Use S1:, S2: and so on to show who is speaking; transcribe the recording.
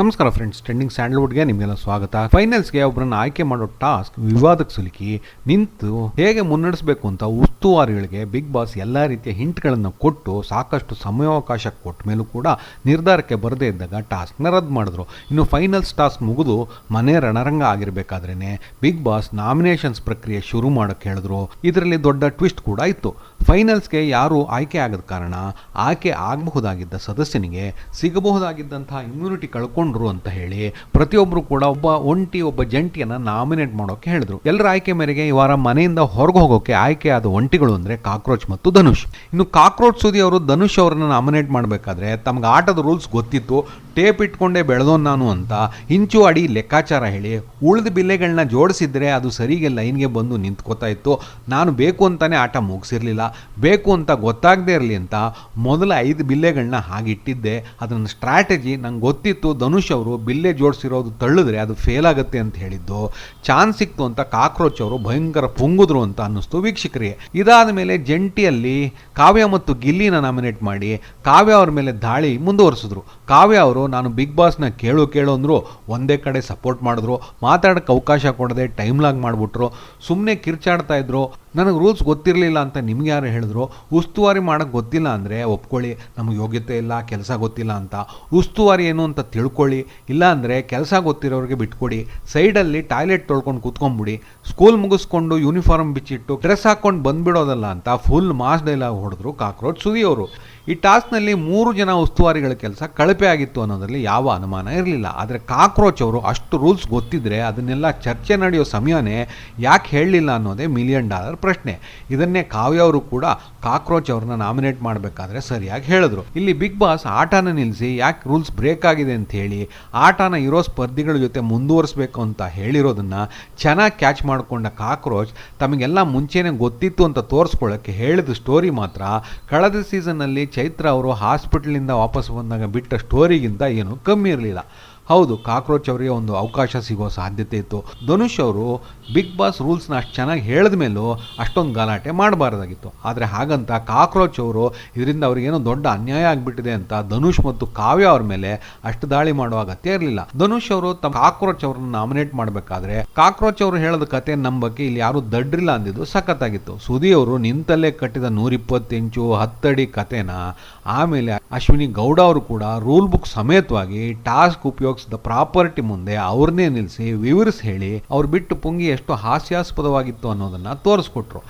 S1: ನಮಸ್ಕಾರ friends trending ಸ್ಯಾಂಡಲ್ವುಡ್ಗೆ ನಿಮಗೆಲ್ಲ ಸ್ವಾಗತ. ಫೈನಲ್ಸ್ಗೆ ಒಬ್ಬರನ್ನ ಆಯ್ಕೆ ಮಾಡೋ ಟಾಸ್ಕ್ ವಿವಾದಕ್ಕೆ ಸಿಲುಕಿ ನಿಂತು ಹೇಗೆ ಮುನ್ನಡೆಸಬೇಕು ಅಂತ ಉಸ್ತುವಾರಿಗಳಿಗೆ ಬಿಗ್ ಬಾಸ್ ಎಲ್ಲ ರೀತಿಯ ಹಿಂಟ್ಗಳನ್ನು ಕೊಟ್ಟು ಸಾಕಷ್ಟು ಸಮಯಾವಕಾಶ ಕೊಟ್ಟ ಮೇಲೂ ಕೂಡ ನಿರ್ಧಾರಕ್ಕೆ ಬರದೇ ಇದ್ದಾಗ ಟಾಸ್ಕ್ನ ರದ್ದು ಮಾಡಿದ್ರು. ಇನ್ನು ಫೈನಲ್ಸ್ ಟಾಸ್ಕ್ ಮುಗಿದು ಮನೆ ರಣರಂಗ ಆಗಿರಬೇಕಾದ್ರೇ ಬಿಗ್ ಬಾಸ್ ನಾಮಿನೇಷನ್ಸ್ ಪ್ರಕ್ರಿಯೆ ಶುರು ಮಾಡೋಕ್ಕೆ ಹೇಳಿದ್ರು. ಇದರಲ್ಲಿ ದೊಡ್ಡ ಟ್ವಿಸ್ಟ್ ಕೂಡ ಇತ್ತು. ಫೈನಲ್ಸ್ಗೆ ಯಾರು ಆಯ್ಕೆ ಆಗದ ಕಾರಣ ಆಯ್ಕೆ ಆಗಬಹುದಾಗಿದ್ದ ಸದಸ್ಯನಿಗೆ ಸಿಗಬಹುದಾಗಿದ್ದಂಥ ಇಮ್ಯುನಿಟಿ ಕಳ್ಕೊಂಡ್ರು ಅಂತ ಹೇಳಿ ಪ್ರತಿಯೊಬ್ಬರು ಕೂಡ ಒಬ್ಬ ಒಂಟಿ, ಒಬ್ಬ ಜಂಟಿಯನ್ನ ನಾಮಿನೇಟ್ ಮಾಡೋಕೆ ಹೇಳಿದ್ರು. ಎಲ್ಲರ ಆಯ್ಕೆ ಮೇರೆಗೆ ಈ ವಾರ ಮನೆಯಿಂದ ಹೊರಗೆ ಹೋಗೋಕೆ ಆಯ್ಕೆ ಆದ ಒಂಟಿಗಳು ಅಂದ್ರೆ ಕಾಕ್ರೋಚ್ ಮತ್ತು ಧನುಷ್. ಇನ್ನು ಕಾಕ್ರೋಚ್ ಸುದಿ ಅವರು ಧನುಷ್ ಅವರನ್ನು ನಾಮಿನೇಟ್ ಮಾಡಬೇಕಾದ್ರೆ ತಮ್ಗೆ ಆಟದ ರೂಲ್ಸ್ ಗೊತ್ತಿತ್ತು, ಟೇಪ್ ಇಟ್ಕೊಂಡೇ ಬೆಳೆದೋ ನಾನು ಅಂತ ಇಂಚು ಅಡಿ ಲೆಕ್ಕಾಚಾರ ಹೇಳಿ ಉಳಿದ ಬಿಲ್ಲೆಗಳನ್ನ ಜೋಡಿಸಿದ್ರೆ ಅದು ಸರಿಗೆ ಲೈನ್ಗೆ ಬಂದು ನಿಂತ್ಕೋತಾ ಇತ್ತು. ನಾನು ಬೇಕು ಅಂತಾನೆ ಆಟ ಮುಗಿಸಿರ್ಲಿಲ್ಲ. ಬೇಕು ಅಂತ ಗೊತ್ತಾಗದೇ ಇರಲಿ ಅಂತ ಮೊದಲ ಐದು ಬಿಲ್ಲೆಗಳನ್ನ ಹಾಗಿಟ್ಟಿದ್ದೆ. ಅದನ್ನು ಸ್ಟ್ರಾಟಜಿ ನಂಗೆ ಗೊತ್ತಿತ್ತು. ಧನುಷ್ ಅವರು ಬಿಲ್ಲೆ ಜೋಡಿಸಿರೋದು ತಳ್ಳಿದ್ರೆ ಅದು ಫೇಲ್ ಆಗುತ್ತೆ ಅಂತ ಹೇಳಿದ್ದು. ಚಾನ್ಸ್ ಸಿಕ್ತು ಅಂತ ಕಾಕ್ರೋಚ್ ಅವರು ಭಯಂಕರ ಪುಂಗುದ್ರು ಅಂತ ಅನ್ನಿಸ್ತು ವೀಕ್ಷಕರಿಗೆ. ಇದಾದ ಮೇಲೆ ಜಂಟಿಯಲ್ಲಿ ಕಾವ್ಯ ಮತ್ತು ಗಿಲ್ಲಿನ ನಾಮಿನೇಟ್ ಮಾಡಿ ಕಾವ್ಯ ಅವ್ರ ಮೇಲೆ ದಾಳಿ ಮುಂದುವರಿಸಿದ್ರು. ಕಾವ್ಯ ಅವರು ನಾನು ಬಿಗ್ ಬಾಸ್ನ ಕೇಳು ಕೇಳು ಅಂದರು ಒಂದೇ ಕಡೆ ಸಪೋರ್ಟ್ ಮಾಡಿದ್ರು. ಮಾತಾಡೋಕ್ಕೆ ಅವಕಾಶ ಕೊಡದೆ ಟೈಮ್ ಲಾಗ್ ಮಾಡಿಬಿಟ್ರು. ಸುಮ್ಮನೆ ಕಿರ್ಚಾಡ್ತಾ ಇದ್ರು. ನನಗೆ ರೂಲ್ಸ್ ಗೊತ್ತಿರಲಿಲ್ಲ ಅಂತ ನಿಮ್ಗೆ ಯಾರು ಹೇಳಿದ್ರು? ಉಸ್ತುವಾರಿ ಮಾಡೋಕ್ಕೆ ಗೊತ್ತಿಲ್ಲ ಅಂದರೆ ಒಪ್ಕೊಳ್ಳಿ. ನಮಗೆ ಯೋಗ್ಯತೆ ಇಲ್ಲ, ಕೆಲಸ ಗೊತ್ತಿಲ್ಲ ಅಂತ. ಉಸ್ತುವಾರಿ ಏನು ಅಂತ ತಿಳ್ಕೊಳ್ಳಿ. ಇಲ್ಲ ಅಂದರೆ ಕೆಲಸ ಗೊತ್ತಿರೋರಿಗೆ ಬಿಟ್ಕೊಡಿ. ಸೈಡಲ್ಲಿ ಟಾಯ್ಲೆಟ್ ತೊಳ್ಕೊಂಡು ಕೂತ್ಕೊಂಡ್ಬಿಡಿ. ಸ್ಕೂಲ್ ಮುಗಿಸ್ಕೊಂಡು ಯೂನಿಫಾರ್ಮ್ ಬಿಚ್ಚಿಟ್ಟು ಡ್ರೆಸ್ ಹಾಕ್ಕೊಂಡು ಬಂದ್ಬಿಡೋದಲ್ಲ ಅಂತ ಫುಲ್ ಮಾಸ್ ಡೈಲಾಗ್ ಹೊಡೆದ್ರು ಕಾಕ್ರೋಚ್ ಸುದಿಯವರು. ಈ ಟಾಸ್ಕ್ನಲ್ಲಿ ಮೂರು ಜನ ಉಸ್ತುವಾರಿಗಳ ಕೆಲಸ ಕಳಪೆ ಆಗಿತ್ತು ಅನ್ನೋದರಲ್ಲಿ ಯಾವ ಅನುಮಾನ ಇರಲಿಲ್ಲ. ಆದರೆ ಕಾಕ್ರೋಚ್ ಅವರು ಅಷ್ಟು ರೂಲ್ಸ್ ಗೊತ್ತಿದ್ರೆ ಅದನ್ನೆಲ್ಲ ಚರ್ಚೆ ನಡೆಯೋ ಸಮಯನೇ ಯಾಕೆ ಹೇಳಲಿಲ್ಲ ಅನ್ನೋದೇ ಮಿಲಿಯನ್ ಡಾಲರ್ ಪ್ರಶ್ನೆ. ಇದನ್ನೇ ಕಾವ್ಯ ಅವರು ಕೂಡ ಕಾಕ್ರೋಚ್ ಅವ್ರನ್ನ ನಾಮಿನೇಟ್ ಮಾಡಬೇಕಾದ್ರೆ ಸರಿಯಾಗಿ ಹೇಳಿದ್ರು. ಇಲ್ಲಿ ಬಿಗ್ ಬಾಸ್ ಆಟನ ನಿಲ್ಲಿಸಿ ಯಾಕೆ ರೂಲ್ಸ್ ಬ್ರೇಕ್ ಆಗಿದೆ ಅಂತ ಹೇಳಿ, ಆಟನ ಇರೋ ಸ್ಪರ್ಧಿಗಳ ಜೊತೆ ಮುಂದುವರಿಸಬೇಕು ಅಂತ ಹೇಳಿರೋದನ್ನ ಚೆನ್ನಾಗಿ ಕ್ಯಾಚ್ ಮಾಡಿಕೊಂಡ ಕಾಕ್ರೋಚ್ ತಮಗೆಲ್ಲ ಮುಂಚೆನೇ ಗೊತ್ತಿತ್ತು ಅಂತ ತೋರಿಸ್ಕೊಳ್ಳೋಕ್ಕೆ ಹೇಳಿದ ಸ್ಟೋರಿ ಮಾತ್ರ ಕಳೆದ ಸೀಸನ್ನಲ್ಲಿ ಚೈತ್ರ ಅವರು ಹಾಸ್ಪಿಟಲಿಂದ ವಾಪಸ್ ಬಂದಾಗ ಬಿಟ್ಟ ಸ್ಟೋರಿಗಿಂತ ಏನು ಕಮ್ಮಿ ಇರಲಿಲ್ಲ. ಹೌದು, ಕಾಕ್ರೋಚ್ ಅವರಿಗೆ ಒಂದು ಅವಕಾಶ ಸಿಗೋ ಸಾಧ್ಯತೆ ಇತ್ತು. ಧನುಷ್ ಅವರು ಬಿಗ್ ಬಾಸ್ ರೂಲ್ಸ್ನ ಅಷ್ಟು ಚೆನ್ನಾಗಿ ಹೇಳಿದ ಮೇಲೂ ಅಷ್ಟೊಂದು ಗಲಾಟೆ ಮಾಡಬಾರ್ದಾಗಿತ್ತು. ಆದರೆ ಹಾಗಂತ ಕಾಕ್ರೋಚ್ ಅವರು ಇದರಿಂದ ಅವ್ರಿಗೇನೋ ದೊಡ್ಡ ಅನ್ಯಾಯ ಆಗಿಬಿಟ್ಟಿದೆ ಅಂತ ಧನುಷ್ ಮತ್ತು ಕಾವ್ಯ ಅವ್ರ ಮೇಲೆ ಅಷ್ಟು ದಾಳಿ ಮಾಡುವ ಅಗತ್ಯ ಇರಲಿಲ್ಲ. ಧನುಷ್ ಅವರು ತಮ್ಮ ಕಾಕ್ರೋಚ್ ಅವರನ್ನು ನಾಮಿನೇಟ್ ಮಾಡಬೇಕಾದ್ರೆ ಕಾಕ್ರೋಚ್ ಅವರು ಹೇಳದ ಕತೆ ನಂಬಕ್ಕೆ ಇಲ್ಲಿ ಯಾರು ದಡ್ರಿಲ್ಲ ಅಂದಿದ್ದು ಸಖತ್ತಾಗಿತ್ತು. ಸುದಿ ಅವರು ನಿಂತಲ್ಲೇ ಕಟ್ಟಿದ ನೂರಿಪ್ಪತ್ತು ಇಂಚು ಹತ್ತಡಿ ಕತೆನ ಆಮೇಲೆ ಅಶ್ವಿನಿ ಗೌಡ ಅವರು ಕೂಡ ರೂಲ್ ಬುಕ್ ಸಮೇತವಾಗಿ ಟಾಸ್ಕ್ ಉಪಯೋಗಿಸಿದ ಪ್ರಾಪರ್ಟಿ ಮುಂದೆ ಅವ್ರನ್ನೇ ನಿಲ್ಲಿಸಿ ವಿವರಿಸಿ ಹೇಳಿ ಅವ್ರು ಬಿಟ್ಟು ಪುಂಗಿ ಎಷ್ಟು ಹಾಸ್ಯಾಸ್ಪದವಾಗಿತ್ತು ಅನ್ನೋದನ್ನ ತೋರಿಸ್ಕೊಟ್ರು.